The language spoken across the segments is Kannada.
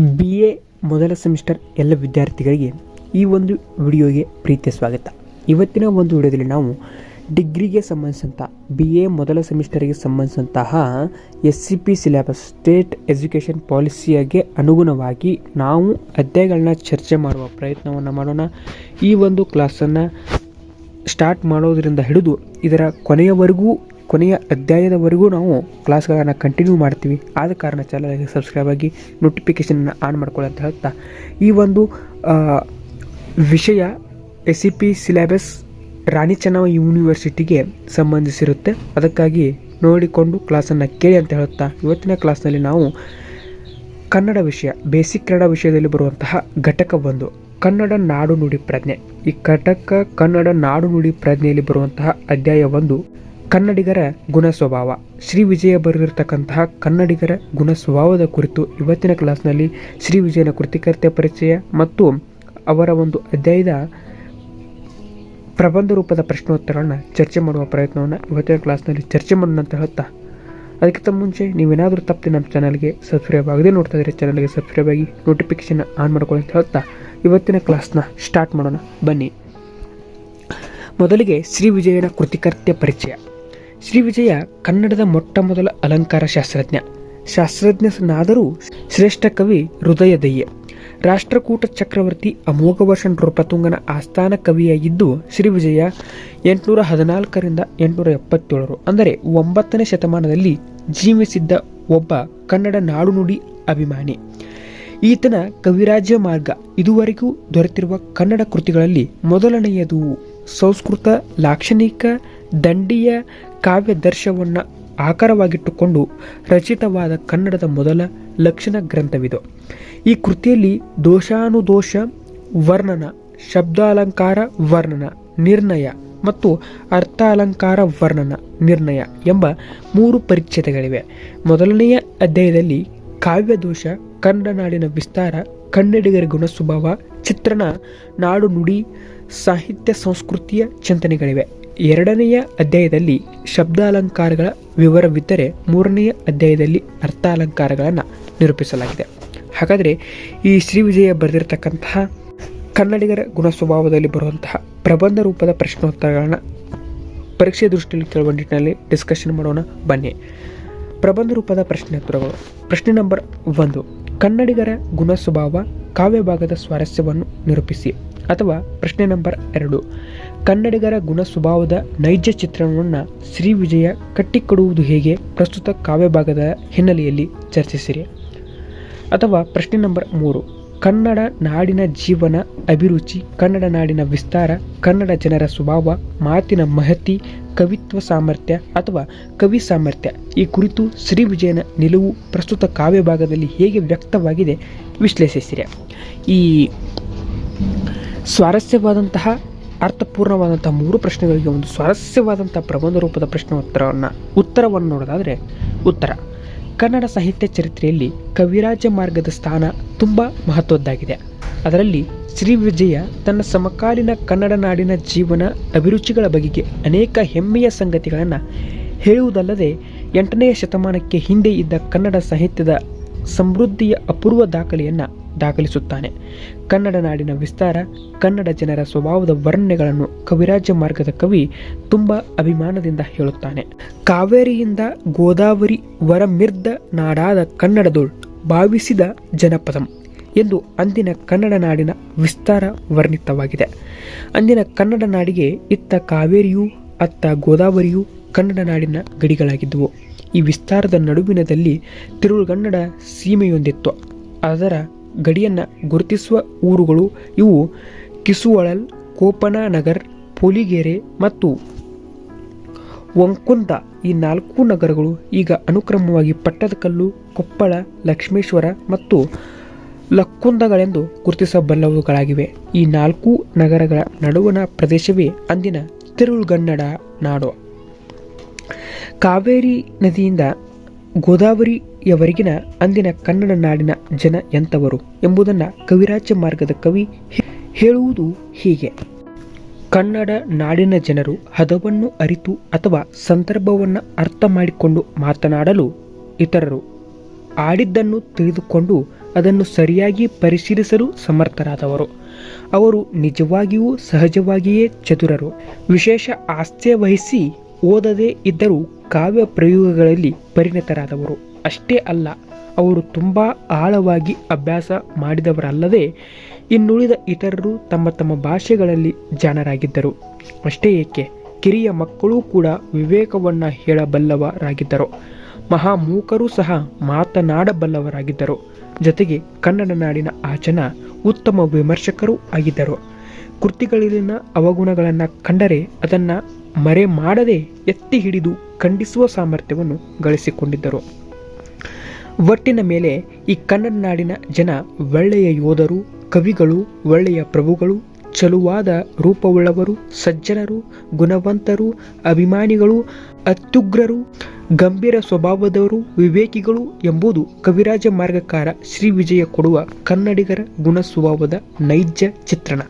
ಬಿ ಎ ಮೊದಲ ಸೆಮಿಸ್ಟರ್ ಎಲ್ಲ ವಿದ್ಯಾರ್ಥಿಗಳಿಗೆ ಈ ಒಂದು ವಿಡಿಯೋಗೆ ಪ್ರೀತಿಯ ಸ್ವಾಗತ. ಇವತ್ತಿನ ಒಂದು ವಿಡಿಯೋದಲ್ಲಿ ನಾವು ಡಿಗ್ರಿಗೆ ಸಂಬಂಧಿಸಿದಂಥ ಬಿ ಎ ಮೊದಲ ಸೆಮಿಸ್ಟರ್ಗೆ ಸಂಬಂಧಿಸಿದಂತಹ S C P syllabus state education ಪಾಲಿಸಿಯಾಗೆ ಅನುಗುಣವಾಗಿ ನಾವು ಅಧ್ಯಾಯಗಳನ್ನ ಚರ್ಚೆ ಮಾಡುವ ಪ್ರಯತ್ನವನ್ನು ಮಾಡೋಣ. ಈ ಒಂದು ಕ್ಲಾಸನ್ನು ಸ್ಟಾರ್ಟ್ ಮಾಡೋದರಿಂದ ಹಿಡಿದು ಇದರ ಕೊನೆಯವರೆಗೂ ಕೊನೆಯ ಅಧ್ಯಾಯದವರೆಗೂ ನಾವು ಕ್ಲಾಸ್ಗಳನ್ನು ಕಂಟಿನ್ಯೂ ಮಾಡ್ತೀವಿ. ಆದ ಕಾರಣ ಚಾನಲ್ಗೆ ಸಬ್ಸ್ಕ್ರೈಬ್ ಆಗಿ ನೋಟಿಫಿಕೇಷನ್ನ ಆನ್ ಮಾಡ್ಕೊಳ್ಳಿ ಅಂತ ಹೇಳ್ತಾ. ಈ ಒಂದು ವಿಷಯ S C P syllabus Rani Chennamma ಯೂನಿವರ್ಸಿಟಿಗೆ ಸಂಬಂಧಿಸಿರುತ್ತೆ. ಅದಕ್ಕಾಗಿ ನೋಡಿಕೊಂಡು ಕ್ಲಾಸನ್ನು ಕೇಳಿ ಅಂತ ಹೇಳುತ್ತಾ, ಇವತ್ತಿನ ಕ್ಲಾಸ್ನಲ್ಲಿ ನಾವು ಕನ್ನಡ ವಿಷಯ ಬೇಸಿಕ್ ಕನ್ನಡ ವಿಷಯದಲ್ಲಿ ಬರುವಂತಹ ಘಟಕ ಒಂದು, ಕನ್ನಡ ನಾಡು ನುಡಿ ಪ್ರಜ್ಞೆ. ಈ ಘಟಕ ಕನ್ನಡ ನಾಡು ನುಡಿ ಪ್ರಜ್ಞೆಯಲ್ಲಿ ಬರುವಂತಹ ಅಧ್ಯಾಯ ಒಂದು ಕನ್ನಡಿಗರ ಗುಣ ಸ್ವಭಾವ ಶ್ರೀ ವಿಜಯ ಬರೆದಿರತಕ್ಕಂತಹ ಕನ್ನಡಿಗರ ಗುಣ ಸ್ವಭಾವದ ಕುರಿತು ಇವತ್ತಿನ ಕ್ಲಾಸ್ನಲ್ಲಿ ಶ್ರೀ ವಿಜಯನ ಕೃತಿಕರ್ತೆ ಪರಿಚಯ ಮತ್ತು ಅವರ ಒಂದು ಅಧ್ಯಾಯದ ಪ್ರಬಂಧ ರೂಪದ ಪ್ರಶ್ನೋತ್ತರಗಳನ್ನ ಚರ್ಚೆ ಮಾಡುವ ಪ್ರಯತ್ನವನ್ನು ಇವತ್ತಿನ ಕ್ಲಾಸ್ನಲ್ಲಿ ಚರ್ಚೆ ಮಾಡೋಣ ಅಂತ ಅದಕ್ಕಿಂತ ಮುಂಚೆ ನೀವೇನಾದರೂ ತಪ್ಪಿ ನಮ್ಮ ಚಾನಲ್ಗೆ ಸಬ್ಸ್ಕ್ರೈಬ್ ಆಗದೆ ನೋಡ್ತಾ ಇದ್ರೆ ಚಾನಲ್ಗೆ ಸಬ್ಸ್ಕ್ರೈಬ್ ಆಗಿ ನೋಟಿಫಿಕೇಶನ್ ಆನ್ ಮಾಡ್ಕೊಳ್ಳಿ ಅಂತ ಹೇಳ್ತಾ. ಇವತ್ತಿನ ಕ್ಲಾಸ್ನ ಸ್ಟಾರ್ಟ್ ಮಾಡೋಣ. ಬನ್ನಿ. ಮೊದಲಿಗೆ ಶ್ರೀ ವಿಜಯನ ಕೃತಿಕರ್ತ್ಯ ಪರಿಚಯ. ಶ್ರೀ ವಿಜಯ ಕನ್ನಡದ ಮೊಟ್ಟ ಮೊದಲ ಅಲಂಕಾರ ಶಾಸ್ತ್ರಜ್ಞ. ಶಾಸ್ತ್ರಜ್ಞನಾದರೂ ಶ್ರೇಷ್ಠ ಕವಿ ಹೃದಯದಯ್ಯ ರಾಷ್ಟ್ರಕೂಟ ಚಕ್ರವರ್ತಿ ಅಮೋಘವರ್ಷ ನೃಪತುಂಗನ ಆಸ್ಥಾನ ಕವಿಯಾಗಿದ್ದು ಶ್ರೀ ವಿಜಯ ಎಂಟುನೂರ ಹದಿನಾಲ್ಕರಿಂದ ಎಂಟುನೂರ ಎಪ್ಪತ್ತೇಳರು. ಅಂದರೆ ಒಂಬತ್ತನೇ ಶತಮಾನದಲ್ಲಿ ಜೀವಿಸಿದ್ದ ಒಬ್ಬ ಕನ್ನಡ ನಾಡು ನುಡಿ ಅಭಿಮಾನಿ. ಈತನ ಕವಿರಾಜ್ಯ ಮಾರ್ಗ ಇದುವರೆಗೂ ದೊರೆತಿರುವ ಕನ್ನಡ ಕೃತಿಗಳಲ್ಲಿ ಮೊದಲನೆಯದು ಸಂಸ್ಕೃತ ಲಾಕ್ಷಣಿಕ, ದಂಡಿಯ ಕಾವ್ಯದರ್ಶವನ್ನು ಆಕಾರವಾಗಿಟ್ಟುಕೊಂಡು ರಚಿತವಾದ ಕನ್ನಡದ ಮೊದಲ ಲಕ್ಷಣ ಗ್ರಂಥವಿದು. ಈ ಕೃತಿಯಲ್ಲಿ ದೋಷಾನುದೋಷ, ವರ್ಣನ, ಶಬ್ದಾಲಂಕಾರ, ವರ್ಣನ, ನಿರ್ಣಯ ಮತ್ತು ಅರ್ಥಾಲಂಕಾರ, ವರ್ಣನ, ನಿರ್ಣಯ ಎಂಬ ಮೂರು ಪರಿಚ್ಛೇದಗಳಿವೆ. ಮೊದಲನೆಯ ಅಧ್ಯಾಯದಲ್ಲಿ ಕಾವ್ಯದೋಷ ಕನ್ನಡ ನಾಡಿನ ವಿಸ್ತಾರ, ಕನ್ನಡಿಗರ ಗುಣ ಸ್ವಭಾವ ಚಿತ್ರಣ, ನಾಡು ನುಡಿ, ಸಾಹಿತ್ಯ, ಸಂಸ್ಕೃತಿಯ ಚಿಂತನೆಗಳಿವೆ. ಎರಡನೆಯ ಅಧ್ಯಾಯದಲ್ಲಿ ಶಬ್ದಾಲಂಕಾರಗಳ ವಿವರವಿದ್ದರೆ ಮೂರನೆಯ ಅಧ್ಯಾಯದಲ್ಲಿ ಅರ್ಥಾಲಂಕಾರಗಳನ್ನು ನಿರೂಪಿಸಲಾಗಿದೆ. ಹಾಗಾದರೆ ಈ ಶ್ರೀ ವಿಜಯ ಬರೆದಿರತಕ್ಕಂತಹ ಕನ್ನಡಿಗರ ಗುಣ ಸ್ವಭಾವದಲ್ಲಿ ಬರುವಂತಹ ಪ್ರಬಂಧ ರೂಪದ ಪ್ರಶ್ನೋತ್ತರಗಳನ್ನು ಪರೀಕ್ಷೆ ದೃಷ್ಟಿಯಲ್ಲಿ ಕೇಳುವ ನಿಟ್ಟಿನಲ್ಲಿ ಡಿಸ್ಕಷನ್ ಮಾಡೋಣ. ಬನ್ನಿ. ಪ್ರಬಂಧ ರೂಪದ ಪ್ರಶ್ನೋತ್ತರಗಳು. ಪ್ರಶ್ನೆ ನಂಬರ್ ಒಂದು. ಕನ್ನಡಿಗರ ಗುಣ ಸ್ವಭಾವ ಕಾವ್ಯಭಾಗದ ಸ್ವಾರಸ್ಯವನ್ನು ನಿರೂಪಿಸಿ. ಅಥವಾ ಪ್ರಶ್ನೆ ನಂಬರ್ ಎರಡು. ಕನ್ನಡಿಗರ ಗುಣ ಸ್ವಭಾವದ ನೈಜ ಚಿತ್ರಣವನ್ನು ಶ್ರೀ ವಿಜಯ ಕಟ್ಟಿಕೊಡುವುದು ಹೇಗೆ? ಪ್ರಸ್ತುತ ಕಾವ್ಯಭಾಗದ ಹಿನ್ನೆಲೆಯಲ್ಲಿ ಚರ್ಚಿಸಿರಿ. ಅಥವಾ ಪ್ರಶ್ನೆ ನಂಬರ್ ಮೂರು. ಕನ್ನಡ ನಾಡಿನ ಜೀವನ, ಅಭಿರುಚಿ, ಕನ್ನಡ ನಾಡಿನ ವಿಸ್ತಾರ, ಕನ್ನಡ ಜನರ ಸ್ವಭಾವ, ಮಾತಿನ ಮಹತಿ, ಕವಿತ್ವ ಸಾಮರ್ಥ್ಯ ಅಥವಾ ಕವಿ ಸಾಮರ್ಥ್ಯ. ಈ ಕುರಿತು ಶ್ರೀ ವಿಜಯನ ನಿಲುವು ಪ್ರಸ್ತುತ ಕಾವ್ಯ ಭಾಗದಲ್ಲಿ ಹೇಗೆ ವ್ಯಕ್ತವಾಗಿದೆ ವಿಶ್ಲೇಷಿಸಿರಿ. ಈ ಸ್ವಾರಸ್ಯವಾದಂತಹ ಅರ್ಥಪೂರ್ಣವಾದಂತಹ ಮೂರು ಪ್ರಶ್ನೆಗಳಿಗೆ ಒಂದು ಸ್ವಾರಸ್ಯವಾದಂತಹ ಪ್ರಬಂಧ ರೂಪದ ಪ್ರಶ್ನೋತ್ತರವನ್ನು, ಉತ್ತರವನ್ನು ನೋಡೋದಾದರೆ ಉತ್ತರ. ಕನ್ನಡ ಸಾಹಿತ್ಯ ಚರಿತ್ರೆಯಲ್ಲಿ ಕವಿರಾಜ ಮಾರ್ಗದ ಸ್ಥಾನ ತುಂಬ ಮಹತ್ವದ್ದಾಗಿದೆ. ಅದರಲ್ಲಿ ಶ್ರೀ ವಿಜಯ ತನ್ನ ಸಮಕಾಲೀನ ಕನ್ನಡ ನಾಡಿನ ಜೀವನ, ಅಭಿರುಚಿಗಳ ಬಗೆಗೆ ಅನೇಕ ಹೆಮ್ಮೆಯ ಸಂಗತಿಗಳನ್ನು ಹೇಳುವುದಲ್ಲದೆ ಎಂಟನೆಯ ಶತಮಾನಕ್ಕೆ ಹಿಂದೆ ಇದ್ದ ಕನ್ನಡ ಸಾಹಿತ್ಯದ ಸಮೃದ್ಧಿಯ ಅಪೂರ್ವ ದಾಖಲೆಯನ್ನು ದಾಖಲಿಸುತ್ತಾನೆ. ಕನ್ನಡ ನಾಡಿನ ವಿಸ್ತಾರ, ಕನ್ನಡ ಜನರ ಸ್ವಭಾವದ ವರ್ಣನೆಗಳನ್ನು ಕವಿರಾಜ್ಯ ಮಾರ್ಗದ ಕವಿ ತುಂಬ ಅಭಿಮಾನದಿಂದ ಹೇಳುತ್ತಾನೆ. ಕಾವೇರಿಯಿಂದ ಗೋದಾವರಿ ವರಮಿರ್ದ ನಾಡಾದ ಕನ್ನಡದೋಳ್ ಭಾವಿಸಿದ ಜನಪದಂ ಎಂದು ಅಂದಿನ ಕನ್ನಡ ನಾಡಿನ ವಿಸ್ತಾರ ವರ್ಣಿತವಾಗಿದೆ. ಅಂದಿನ ಕನ್ನಡ ನಾಡಿಗೆ ಇತ್ತ ಕಾವೇರಿಯೂ, ಅತ್ತ ಗೋದಾವರಿಯೂ ಕನ್ನಡ ನಾಡಿನ ಗಡಿಗಳಾಗಿದ್ದುವು. ಈ ವಿಸ್ತಾರದ ನಡುವಿನದಲ್ಲಿ ತಿರುಳುಗನ್ನಡ ಸೀಮೆಯೊಂದಿತ್ತು. ಅದರ ಗಡಿಯನ್ನು ಗುರುತಿಸುವ ಊರುಗಳು ಇವು ಕಿಸುವಳಲ್, ಕೋಪನನಗರ್, ಪುಲಿಗೆರೆ ಮತ್ತು ವಂಕುಂದ. ಈ ನಾಲ್ಕು ನಗರಗಳು ಈಗ ಅನುಕ್ರಮವಾಗಿ ಪಟ್ಟದಕಲ್ಲು ಕೊಪ್ಪಳ, ಲಕ್ಷ್ಮೇಶ್ವರ ಮತ್ತು ಲಕ್ಕುಂದಗಳೆಂದು ಗುರುತಿಸಬಲ್ಲವುಗಳಾಗಿವೆ. ಈ ನಾಲ್ಕು ನಗರಗಳ ನಡುವಣ ಪ್ರದೇಶವೇ ಅಂದಿನ ತಿರುಳುಗನ್ನಡ ನಾಡು. ಕಾವೇರಿ ನದಿಯಿಂದ ಗೋದಾವರಿಯವರೆಗಿನ ಅಂದಿನ ಕನ್ನಡ ನಾಡಿನ ಜನ ಎಂಥವರು ಎಂಬುದನ್ನು ಕವಿರಾಜ್ಯ ಮಾರ್ಗದ ಕವಿ ಹೇಳುವುದು ಹೀಗೆ. ಕನ್ನಡ ನಾಡಿನ ಜನರು ಹದವನ್ನು ಅರಿತು ಅಥವಾ ಸಂದರ್ಭವನ್ನು ಅರ್ಥ ಮಾಡಿಕೊಂಡು ಮಾತನಾಡಲು ಇತರರು ಆಡಿದ್ದನ್ನು ತಿಳಿದುಕೊಂಡು ಅದನ್ನು ಸರಿಯಾಗಿ ಪರಿಶೀಲಿಸಲು ಸಮರ್ಥರಾದವರು. ಅವರು ನಿಜವಾಗಿಯೂ ಸಹಜವಾಗಿಯೇ ಚತುರರು ವಿಶೇಷ ಆಸ್ಥೆ ವಹಿಸಿ ಓದದೇ ಇದ್ದರೂ ಕಾವ್ಯ ಪ್ರಯೋಗಗಳಲ್ಲಿ ಪರಿಣಿತರಾದವರು. ಅಷ್ಟೇ ಅಲ್ಲ, ಅವರು ತುಂಬ ಆಳವಾಗಿ ಅಭ್ಯಾಸ ಮಾಡಿದವರಲ್ಲದೆ ಇನ್ನುಳಿದ ಇತರರು ತಮ್ಮ ತಮ್ಮ ಭಾಷೆಗಳಲ್ಲಿ ಜಾಣರಾಗಿದ್ದರು. ಅಷ್ಟೇ ಏಕೆ, ಕಿರಿಯ ಮಕ್ಕಳೂ ಕೂಡ ವಿವೇಕವನ್ನು ಹೇಳಬಲ್ಲವರಾಗಿದ್ದರು. ಮಹಾಮೂಕರೂ ಸಹ ಮಾತನಾಡಬಲ್ಲವರಾಗಿದ್ದರು. ಜೊತೆಗೆ ಕನ್ನಡ ನಾಡಿನ ಆಚನ ಉತ್ತಮ ವಿಮರ್ಶಕರೂ ಆಗಿದ್ದರು. ಕೃತಿಗಳಲ್ಲಿನ ಅವಗುಣಗಳನ್ನು ಕಂಡರೆ ಅದನ್ನು ಮರೆ ಮಾಡದೆ ಎತ್ತಿ ಹಿಡಿದು ಖಂಡಿಸುವ ಸಾಮರ್ಥ್ಯವನ್ನು ಗಳಿಸಿಕೊಂಡಿದ್ದರು. ಒಟ್ಟಿನ ಮೇಲೆ ಈ ಕನ್ನಡ ನಾಡಿನ ಜನ ಒಳ್ಳೆಯ ಯೋಧರು, ಕವಿಗಳು, ಒಳ್ಳೆಯ ಪ್ರಭುಗಳು, ಚಲುವಾದ ರೂಪವುಳ್ಳವರು, ಸಜ್ಜನರು, ಗುಣವಂತರು, ಅಭಿಮಾನಿಗಳು, ಅತ್ಯುಗ್ರರು, ಗಂಭೀರ ಸ್ವಭಾವದವರು, ವಿವೇಕಿಗಳು ಎಂಬುದು ಕವಿರಾಜ ಮಾರ್ಗಕಾರ ಶ್ರೀ ವಿಜಯ ಕೊಡುವ ಕನ್ನಡಿಗರ ಗುಣ ಸ್ವಭಾವದ ನೈಜ ಚಿತ್ರಣ.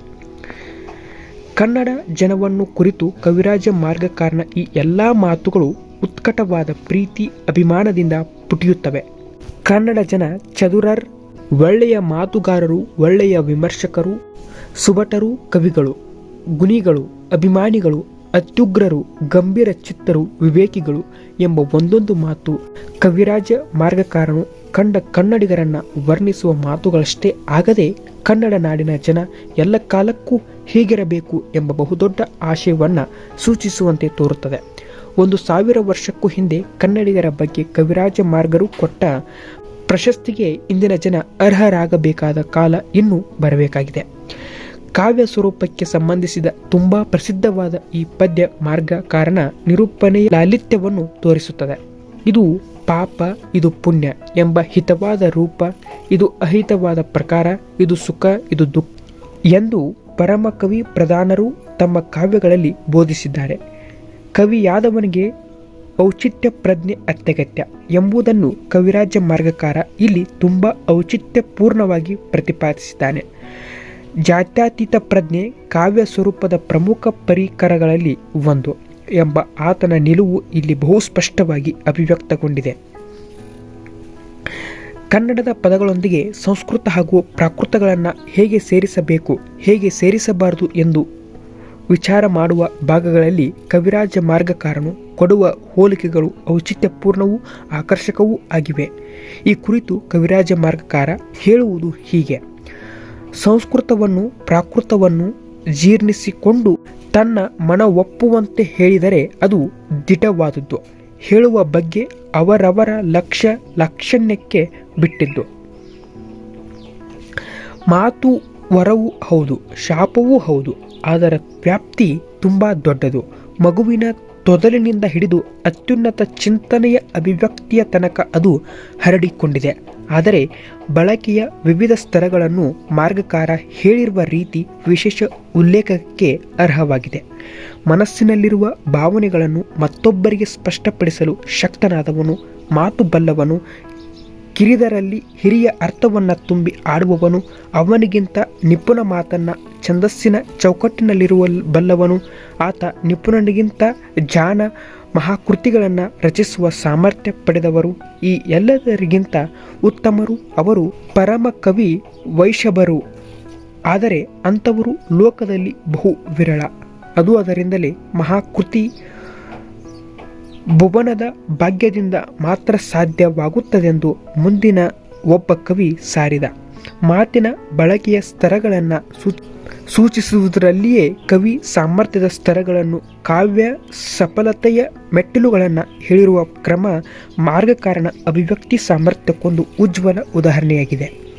ಕನ್ನಡ ಜನವನ್ನು ಕುರಿತು ಕವಿರಾಜ ಮಾರ್ಗಕಾರನ ಈ ಎಲ್ಲ ಮಾತುಗಳು ಉತ್ಕಟವಾದ ಪ್ರೀತಿ, ಅಭಿಮಾನದಿಂದ ಪುಟಿಯುತ್ತವೆ. ಕನ್ನಡ ಜನ ಚದುರರ್, ಒಳ್ಳೆಯ ಮಾತುಗಾರರು, ಒಳ್ಳೆಯ ವಿಮರ್ಶಕರು, ಸುಭಟರು, ಕವಿಗಳು, ಗುಣಿಗಳು, ಅಭಿಮಾನಿಗಳು, ಅತ್ಯುಗ್ರರು, ಗಂಭೀರ ಚಿತ್ತರು, ವಿವೇಕಿಗಳು ಎಂಬ ಒಂದೊಂದು ಮಾತು ಕವಿರಾಜ ಮಾರ್ಗಕಾರನು ಕಂಡ ಕನ್ನಡಿಗರನ್ನ ವರ್ಣಿಸುವ ಮಾತುಗಳಷ್ಟೇ ಆಗದೆ ಕನ್ನಡ ನಾಡಿನ ಜನ ಎಲ್ಲ ಕಾಲಕ್ಕೂ ಹೀಗಿರಬೇಕು ಎಂಬ ಬಹುದೊಡ್ಡ ಆಶಯವನ್ನು ಸೂಚಿಸುವಂತೆ ತೋರುತ್ತದೆ. ಒಂದು ಸಾವಿರ ವರ್ಷಕ್ಕೂ ಹಿಂದೆ ಕನ್ನಡಿಗರ ಬಗ್ಗೆ ಕವಿರಾಜ ಮಾರ್ಗರು ಕೊಟ್ಟ ಪ್ರಶಸ್ತಿಗೆ ಇಂದಿನ ಜನ ಅರ್ಹರಾಗಬೇಕಾದ ಕಾಲ ಇನ್ನೂ ಬರಬೇಕಾಗಿದೆ. ಕಾವ್ಯ ಸ್ವರೂಪಕ್ಕೆ ಸಂಬಂಧಿಸಿದ ತುಂಬ ಪ್ರಸಿದ್ಧವಾದ ಈ ಪದ್ಯ ಮಾರ್ಗ ಕಾರಣ ನಿರೂಪಣೆಯ ಲಾಲಿತ್ಯವನ್ನು ತೋರಿಸುತ್ತದೆ. ಇದು ಪಾಪ, ಇದು ಪುಣ್ಯ ಎಂಬ ಹಿತವಾದ ರೂಪ, ಇದು ಅಹಿತವಾದ ಪ್ರಕಾರ, ಇದು ಸುಖ, ಇದು ದುಃಖ ಎಂದು ಪರಮ ಕವಿ ಪ್ರಧಾನರು ತಮ್ಮ ಕಾವ್ಯಗಳಲ್ಲಿ ಬೋಧಿಸಿದ್ದಾರೆ. ಕವಿಯಾದವನಿಗೆ ಔಚಿತ್ಯ ಪ್ರಜ್ಞೆ ಅತ್ಯಗತ್ಯ ಎಂಬುದನ್ನು ಕವಿರಾಜ ಮಾರ್ಗಕಾರ ಇಲ್ಲಿ ತುಂಬ ಔಚಿತ್ಯಪೂರ್ಣವಾಗಿ ಪ್ರತಿಪಾದಿಸಿದ್ದಾನೆ. ಜಾತ್ಯತೀತ ಪ್ರಜ್ಞೆ ಕಾವ್ಯ ಸ್ವರೂಪದ ಪ್ರಮುಖ ಪರಿಕರಗಳಲ್ಲಿ ಒಂದು ಎಂಬ ಆತನ ನಿಲುವು ಇಲ್ಲಿ ಬಹು ಸ್ಪಷ್ಟವಾಗಿ ಅಭಿವ್ಯಕ್ತಗೊಂಡಿದೆ. ಕನ್ನಡದ ಪದಗಳೊಂದಿಗೆ ಸಂಸ್ಕೃತ ಹಾಗೂ ಪ್ರಾಕೃತಗಳನ್ನು ಹೇಗೆ ಸೇರಿಸಬೇಕು, ಹೇಗೆ ಸೇರಿಸಬಾರದು ಎಂದು ವಿಚಾರ ಮಾಡುವ ಭಾಗಗಳಲ್ಲಿ ಕವಿರಾಜ ಮಾರ್ಗಕಾರನು ಕೊಡುವ ಹೋಲಿಕೆಗಳು ಔಚಿತ್ಯಪೂರ್ಣವೂ ಆಕರ್ಷಕವೂ ಆಗಿವೆ. ಈ ಕುರಿತು ಕವಿರಾಜ ಮಾರ್ಗಕಾರ ಹೇಳುವುದು ಹೀಗೆ. ಸಂಸ್ಕೃತವನ್ನು, ಪ್ರಾಕೃತವನ್ನು ಜೀರ್ಣಿಸಿಕೊಂಡು ತನ್ನ ಮನ ಒಪ್ಪುವಂತೆ ಹೇಳಿದರೆ ಅದು ದಿಟವಾದದ್ದು. ಹೇಳುವ ಬಗ್ಗೆ ಅವರವರ ಲಕ್ಷ್ಯ ಲಕ್ಷಣ್ಯಕ್ಕೆ ಬಿಟ್ಟಿದ್ದು. ಮಾತು ವರವೂ ಹೌದು, ಶಾಪವೂ ಹೌದು, ಅದರ ವ್ಯಾಪ್ತಿ ತುಂಬ ದೊಡ್ಡದು. ಮಗುವಿನ ತೊದಲಿನಿಂದ ಹಿಡಿದು ಅತ್ಯುನ್ನತ ಚಿಂತನೆಯ ಅಭಿವ್ಯಕ್ತಿಯ ತನಕ ಅದು ಹರಡಿಕೊಂಡಿದೆ. ಆದರೆ ಬಳಕೆಯ ವಿವಿಧ ಸ್ತರಗಳನ್ನು ಮಾರ್ಗಕಾರ ಹೇಳಿರುವ ರೀತಿ ವಿಶೇಷ ಉಲ್ಲೇಖಕ್ಕೆ ಅರ್ಹವಾಗಿದೆ. ಮನಸ್ಸಿನಲ್ಲಿರುವ ಭಾವನೆಗಳನ್ನು ಮತ್ತೊಬ್ಬರಿಗೆ ಸ್ಪಷ್ಟಪಡಿಸಲು ಶಕ್ತನಾದವನು ಮಾತು ಬಲ್ಲವನು ಕಿರಿದರಲ್ಲಿ ಹಿರಿಯ ಅರ್ಥವನ್ನು ತುಂಬಿ ಆಡುವವನು, ಅವನಿಗಿಂತ ನಿಪುಣ ಮಾತನ್ನ ಛಂದಸ್ಸಿನ ಚೌಕಟ್ಟಿನಲ್ಲಿರುವ ಬಲ್ಲವನು, ಆತ ನಿಪುಣನಿಗಿಂತ ಜಾನ ಮಹಾಕೃತಿಗಳನ್ನು ರಚಿಸುವ ಸಾಮರ್ಥ್ಯ ಪಡೆದವರು. ಈ ಎಲ್ಲದರಿಗಿಂತ ಉತ್ತಮರು ಅವರು ಪರಮ ಕವಿ ವೈಷಭರು ಆದರೆ ಅಂಥವರು ಲೋಕದಲ್ಲಿ ಬಹು ವಿರಳ. ಅದು ಅದರಿಂದಲೇ ಮಹಾಕೃತಿ ಭುವನದ ಭಾಗ್ಯದಿಂದ ಮಾತ್ರ ಸಾಧ್ಯವಾಗುತ್ತದೆಂದು ಮುಂದಿನ ಒಬ್ಬ ಕವಿ ಸಾರಿದ. ಮಾತಿನ ಬಳಕೆಯ ಸ್ತರಗಳನ್ನು ಸೂಚಿಸುವುದರಲ್ಲಿಯೇ ಕವಿ ಸಾಮರ್ಥ್ಯದ ಸ್ತರಗಳನ್ನು ಕಾವ್ಯ ಸಫಲತೆಯ ಮೆಟ್ಟಿಲುಗಳನ್ನು ಹೇಳಿರುವ ಕ್ರಮ ಮಾರ್ಗಕಾರಣ ಅಭಿವ್ಯಕ್ತಿ ಸಾಮರ್ಥ್ಯಕ್ಕೊಂದು ಉಜ್ವಲ ಉದಾಹರಣೆಯಾಗಿದೆ.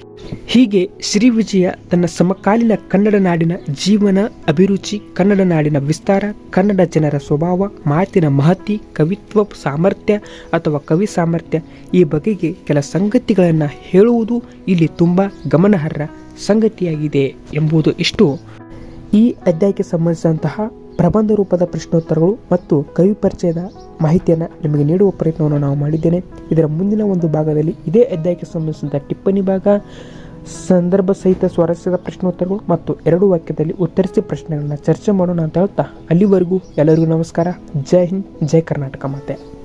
ಹೀಗೆ ಶ್ರೀ ವಿಜಯ ತನ್ನ ಸಮಕಾಲೀನ ಕನ್ನಡ ನಾಡಿನ ಜೀವನ, ಅಭಿರುಚಿ, ಕನ್ನಡ ನಾಡಿನ ವಿಸ್ತಾರ, ಕನ್ನಡ ಜನರ ಸ್ವಭಾವ, ಮಾತಿನ ಮಹತಿ, ಕವಿತ್ವ, ಸಾಮರ್ಥ್ಯ ಅಥವಾ ಕವಿ ಸಾಮರ್ಥ್ಯ ಈ ಬಗೆಗೆ ಕೆಲ ಸಂಗತಿಗಳನ್ನು ಹೇಳುವುದು ಇಲ್ಲಿ ತುಂಬ ಗಮನಾರ್ಹ ಸಂಗತಿಯಾಗಿದೆ ಎಂಬುದು ಇಷ್ಟು. ಈ ಅಧ್ಯಾಯಕ್ಕೆ ಸಂಬಂಧಿಸಿದಂತಹ ಪ್ರಬಂಧ ರೂಪದ ಪ್ರಶ್ನೋತ್ತರಗಳು ಮತ್ತು ಕವಿ ಪರಿಚಯದ ಮಾಹಿತಿಯನ್ನು ನಿಮಗೆ ನೀಡುವ ಪ್ರಯತ್ನವನ್ನು ನಾವು ಮಾಡಿದ್ದೇನೆ. ಇದರ ಮುಂದಿನ ಒಂದು ಭಾಗದಲ್ಲಿ ಇದೇ ಅಧ್ಯಾಯಕ್ಕೆ ಸಂಬಂಧಿಸಿದ ಟಿಪ್ಪಣಿ ಭಾಗ, ಸಂದರ್ಭ ಸಹಿತ ಸ್ವಾರಸ್ಯದ ಪ್ರಶ್ನೋತ್ತರಗಳು ಮತ್ತು ಎರಡು ವಾಕ್ಯದಲ್ಲಿ ಉತ್ತರಿಸಿ ಪ್ರಶ್ನೆಗಳನ್ನು ಚರ್ಚೆ ಮಾಡೋಣ ಅಂತ ಹೇಳ್ತಾ ಅಲ್ಲಿವರೆಗೂ ಎಲ್ಲರಿಗೂ ನಮಸ್ಕಾರ. ಜೈ ಹಿಂದ್, ಜೈ ಕರ್ನಾಟಕ ಮಾತೆ.